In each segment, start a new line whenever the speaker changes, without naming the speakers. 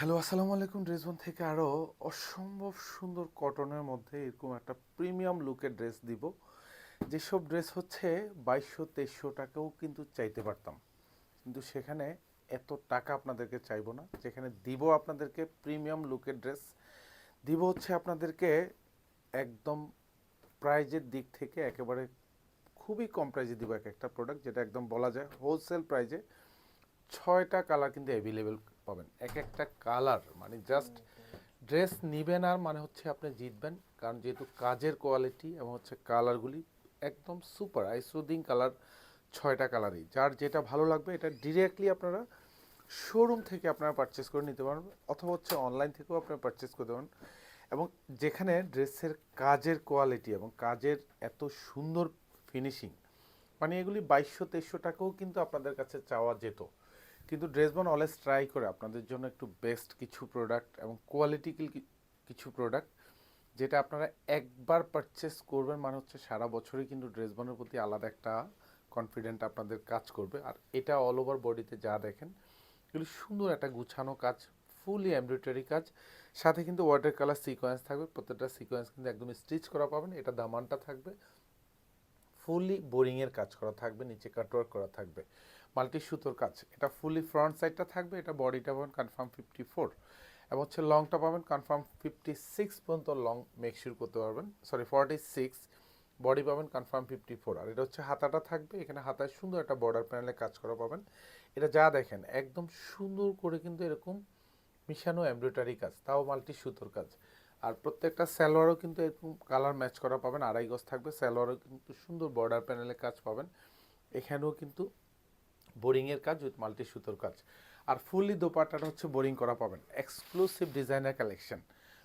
Hello, আসসালামু আলাইকুম। ড্রেসবন থেকে আরও অসম্ভব সুন্দর কটনের মধ্যে এরকম একটা প্রিমিয়াম লুকের ড্রেস দিব। যেসব ড্রেস হচ্ছে বাইশশো, তেইশশো টাকাও কিন্তু চাইতে পারতাম। কিন্তু সেখানে এত টাকা আপনাদেরকে চাইব না। যেখানে দিব আপনাদেরকে প্রিমিয়াম লুকের ড্রেস। দিব হচ্ছে আপনাদেরকে একদম প্রাইজের দিক থেকে একেবারে খুবই কম প্রাইজে দিব এক একটা প্রোডাক্ট, যেটা একদম বলা যায় হোলসেল প্রাইজে। ছয়টা কালার কিন্তু অ্যাভেলেবেল পাবেন। এক একটা কালার মানে জাস্ট ড্রেস নিবেন আর মানে হচ্ছে আপনি জিতবেন। কারণ যেহেতু কাজের কোয়ালিটি এবং হচ্ছে কালারগুলি একদম সুপার আইসুদিং কালার ছয়টা কালারই যার যেটা ভালো লাগবে এটা ডিরেক্টলি আপনারা শোরুম থেকে আপনারা পারচেস করে নিতে পারবেন অথবা হচ্ছে অনলাইন থেকেও আপনারা পারচেস করতে পারেন এবং যেখানে ড্রেসের কাজের কোয়ালিটি এবং কাজের এত সুন্দর ফিনিশিং মানে এগুলি বাইশশো তেইশশো টাকাও কিন্তু আপনাদের কাছে চাওয়া যেত। কিন্তু ড্রেসবন অলওয়েজ ট্রাই করে আপনাদের জন্য একটু বেস্ট কিছু প্রোডাক্ট এবং কোয়ালিটিক্যাল কিছু প্রোডাক্ট যেটা আপনারা একবার পারচেস করবেন মানে হচ্ছে সারা বছরই কিন্তু ড্রেসবনের প্রতি আলাদা একটা কনফিডেন্ট আপনাদের কাজ করবে। আর এটা অল ওভার বডিতে যা দেখেন, এগুলি সুন্দর একটা গুছানো কাজ ফুলি এমব্রয়ডারি কাজ। সাথে কিন্তু ওয়াটার কালার সিকোয়েন্স থাকবে, প্রত্যেকটা সিকোয়েন্স কিন্তু একদম স্টিচ করা পাবেন, এটা দামানটা থাকবে। ফুলি বোরিংয়ের কাজ করা থাকবে, নিচে কাটওয়ার্ক করা থাকবে। মাল্টি সুতোর কাজ, এটা ফুলি ফ্রন্ট সাইডটা থাকবে, এটা বডিটা পাবেন কনফার্ম ফিফটি ফোর এবং হচ্ছে লংটা পাবেন কনফার্ম ফিফটি সিক্স পর্যন্ত লং মেকশিওর করতে পারবেন। সরি ফর্টি সিক্স বডি পাবেন কনফার্ম ফিফটি ফোর আর এটা হচ্ছে হাতাটা থাকবে, এখানে হাতায় সুন্দর একটা বর্ডার প্যানেলে কাজ করা পাবেন। এটা যা দেখেন, একদম সুন্দর করে কিন্তু এরকম মিশানো এমব্রয়ডারি কাজ, তাও মাল্টি সুতোর কাজ। আর প্রত্যেকটা স্যালোয়ারও কিন্তু এরকম কালার ম্যাচ করা পাবেন, আড়াই গজ থাকবে স্যালোয়ারও কিন্তু সুন্দর বর্ডার প্যানেলের কাজ পাবেন। এখানেও কিন্তু বোরিংয়ের কাজ উইথ মাল্টি সুতোর কাজ। আর ফুললি দোপাট্টাটা হচ্ছে বোরিং করা পাবেন এক্সক্লুসিভ ডিজাইনার কালেকশন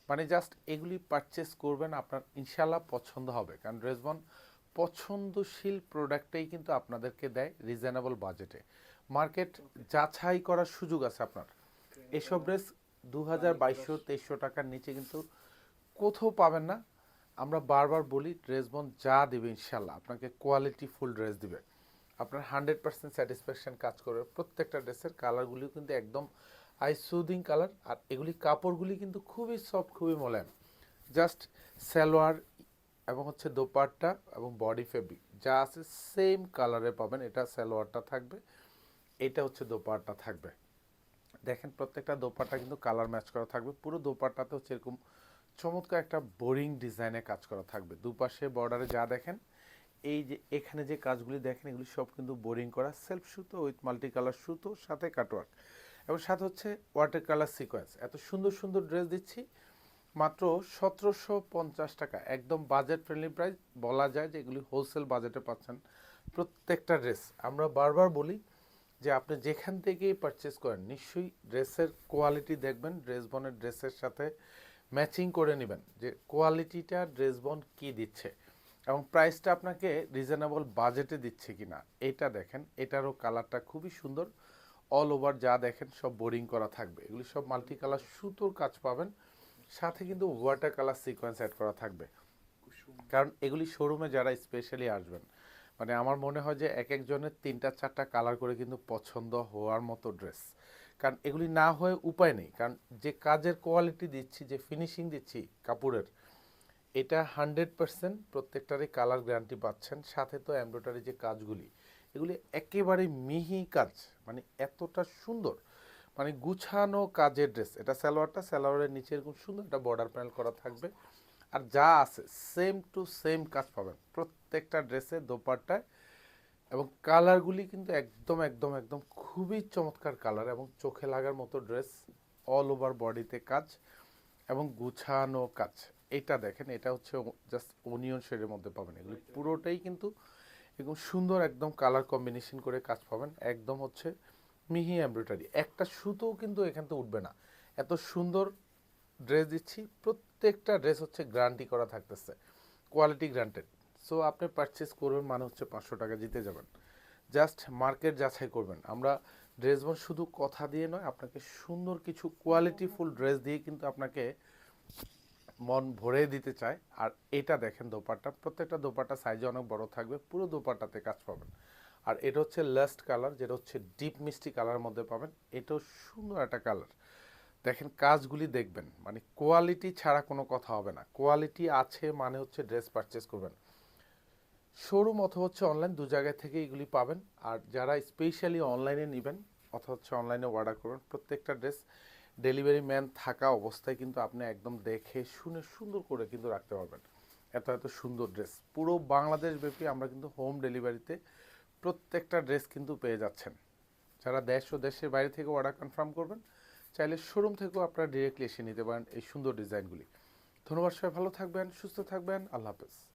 মানে জাস্ট এগুলি পারচেস করবেন, আপনার ইনশাল্লাহ পছন্দ হবে। কারণ ড্রেসবন পছন্দশীল প্রোডাক্টটাই কিন্তু আপনাদেরকে দেয় রিজনেবল বাজেটে মার্কেট যাচাই করার সুযোগ আছে আপনার। এসব ড্রেস দু হাজার বাইশশো তেইশশো টাকার নিচে কিন্তু কোথাও পাবেন না। আমরা বারবার বলি ড্রেসবন যা দেবে ইনশাল্লাহ আপনাকে কোয়ালিটি ফুল ড্রেস দিবে। আপনার হান্ড্রেড পার্সেন্ট স্যাটিসফ্যাকশান কাজ করবে। প্রত্যেকটা ড্রেসের কালারগুলিও কিন্তু একদম আই সুদিং কালার আর এগুলি কাপড়গুলি কিন্তু খুবই সফট খুবই মোলায়েম। জাস্ট সালোয়ার এবং হচ্ছে দোপাট্টা এবং বডি ফেব্রিক যা আছে সেম কালারে পাবেন। এটা সালোয়ারটা থাকবে, এটা হচ্ছে দোপাট্টা থাকবে। দেখেন, প্রত্যেকটা দোপাট্টা কিন্তু কালার ম্যাচ করা থাকবে। পুরো দোপাট্টাতে হচ্ছে এরকম চমৎকার একটা বোরিং ডিজাইনে কাজ করা থাকবে। দুপাশে বর্ডারে যা দেখেন, এই যে এখানে যে কাজগুলি দেখেন, এগুলি সব কিন্তু বোরিং করা সেলফ সুতো উইথ মাল্টি কালার সুতো, সাথে কাটওয়ার্ক এবং সাথে হচ্ছে ওয়াটার কালার সিকোয়েন্স এত সুন্দর সুন্দর ড্রেস দিচ্ছি, মাত্র সতেরোশো পঞ্চাশ টাকা। একদম বাজেট ফ্রেন্ডলি প্রাইস বলা যায় যে এগুলি হোলসেল বাজেটে পাচ্ছেন প্রত্যেকটা ড্রেস আমরা বারবার বলি যে আপনি যেখান থেকেই পারচেস করেন, নিশ্চয়ই ড্রেসের কোয়ালিটি দেখবেন ড্রেস বনের ড্রেসের সাথে ম্যাচিং করে নেবেন যে কোয়ালিটিটা ড্রেস বন কী দিচ্ছে এবং প্রাইসটা আপনাকে রিজনেবল বাজেটে দিচ্ছে কি না এটা দেখেন, এটারও কালারটা খুবই সুন্দর। অল ওভার যা দেখেন, সব বোরিং করা থাকবে। এগুলি সব মাল্টি কালার সুতোর কাজ পাবেন, সাথে কিন্তু ওয়াটার কালার সিকোয়েন্স অ্যাড করা থাকবে। কারণ এগুলি শোরুমে যারা স্পেশালি আসবেন মানে আমার মনে হয় যে এক একজনের তিনটা চারটা কালার করে কিন্তু পছন্দ হওয়ার মতো ড্রেস কারণ এগুলি না হয়ে উপায় নেই। কারণ যে কাজের কোয়ালিটি দিচ্ছি, যে ফিনিশিং দিচ্ছি কাপড়ের, এটা হান্ড্রেড পার্সেন্ট প্রত্যেকটারই কালার গ্যারান্টি পাচ্ছেন। সাথে তো এমব্রয়ডারি যে কাজগুলি, এগুলি একেবারে মিহি কাজ মানে এতটা সুন্দর। মানে গুছানো কাজের ড্রেস এটা সালোয়ারটা সালোয়ারের নিচে এরকম সুন্দর একটা বর্ডার প্যানেল করা থাকবে। আর যা আছে সেম টু সেম কাজ পাবেন। প্রত্যেকটা ড্রেসে দোপাট্টায় এবং কালারগুলি কিন্তু একদম একদম একদম খুবই চমৎকার কালার এবং চোখে লাগার মতো ড্রেস অল ওভার বডিতে কাজ এবং গুছানো কাজ। এটা দেখেন, এটা হচ্ছে জাস্ট অনিয়ন শেডের মধ্যে পাবেন এগুলি। পুরোটাই কিন্তু একদম সুন্দর, একদম কালার কম্বিনেশন করে কাজ পাবেন। একদম হচ্ছে মিহি এমব্রয়ডারি একটা সুতোও কিন্তু এখান থেকে উঠবে না। এত সুন্দর ড্রেস দিচ্ছি। প্রত্যেকটা ড্রেস হচ্ছে গ্যারান্টি করা থাকতেছে। কোয়ালিটি গ্রান্টেড সো আপনি পারচেস করবেন মানে হচ্ছে পাঁচশো টাকা জিতে যাবেন। জাস্ট মার্কেট যাচাই করবেন। আমরা ড্রেস বোন শুধু কথা দিয়ে নয়, আপনাকে সুন্দর কিছু কোয়ালিটিফুল ড্রেস দিয়ে কিন্তু আপনাকে মন ভরে দিতে চায়। আর এটা দেখেন দোপাট্টা, প্রত্যেকটা দোপাট্টা সাইজে অনেক বড় থাকবে, পুরো দোপাট্টাতে কাজ পাবেন। আর এটা হচ্ছে লাস্ট কালার যেটা হচ্ছে ডিপ মিষ্টি কালার মধ্যে পাবেন। এটাও সুন্দর একটা কালার দেখেন কাজগুলি দেখবেন মানে কোয়ালিটি ছাড়া কোনো কথা হবে না। কোয়ালিটি আছে মানে হচ্ছে ড্রেস পারচেস করবেন। শোরুম অথবা হচ্ছে অনলাইন দু জায়গায় থেকে এগুলি পাবেন। আর যারা স্পেশালি অনলাইনে নেবেন অথবা হচ্ছে অনলাইনে অর্ডার করবেন, প্রত্যেকটা ড্রেস ডেলিভারি ম্যান থাকা অবস্থায় কিন্তু আপনি একদম দেখে শুনে সুন্দর করে কিন্তু রাখতে পারবেন। এত এত সুন্দর ড্রেস পুরো বাংলাদেশ ব্যাপী আমরা কিন্তু হোম ডেলিভারিতে প্রত্যেকটা ড্রেস কিন্তু পেয়ে যাচ্ছেন। যারা দেশ ও দেশের বাইরে থেকে অর্ডার কনফার্ম করবেন, চাইলে শোরুম থেকেও আপনারা ডিরেক্টলি এসে নিতে পারেন এই সুন্দর ডিজাইনগুলি ধন্যবাদ সবাই, ভালো থাকবেন, সুস্থ থাকবেন, আল্লাহ হাফেজ।